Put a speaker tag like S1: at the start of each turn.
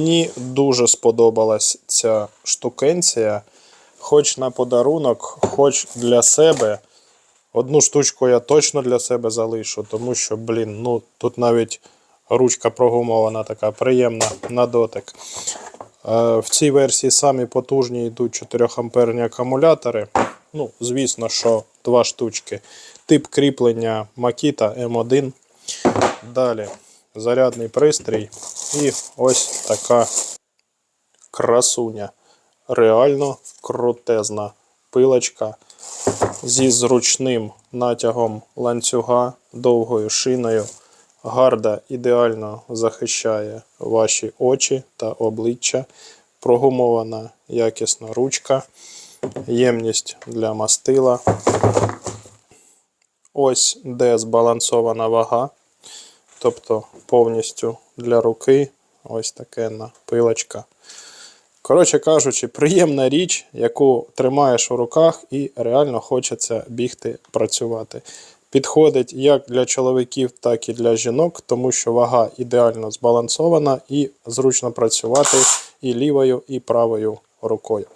S1: Мені дуже сподобалась ця штукенція. Хоч на подарунок, хоч для себе. Одну штучку я точно для себе залишу, тому що, блін, ну тут навіть ручка прогумована, така приємна на дотик. Е, В цій версії самі потужні йдуть 4 амперні акумулятори. Ну, звісно, що два штучки. Тип кріплення Makita M1. Далі зарядний пристрій. І ось така красуня. Реально крутезна пилочка зі зручним натягом ланцюга, довгою шиною. Гарда ідеально захищає ваші очі та обличчя. Прогумована якісна ручка, ємність для мастила. Ось де збалансована вага, тобто повністю для руки. Ось таке пилочка. Коротше кажучи, приємна річ, яку тримаєш у руках і реально хочеться бігти працювати. Підходить як для чоловіків, так і для жінок, тому що вага ідеально збалансована і зручно працювати і лівою, і правою рукою.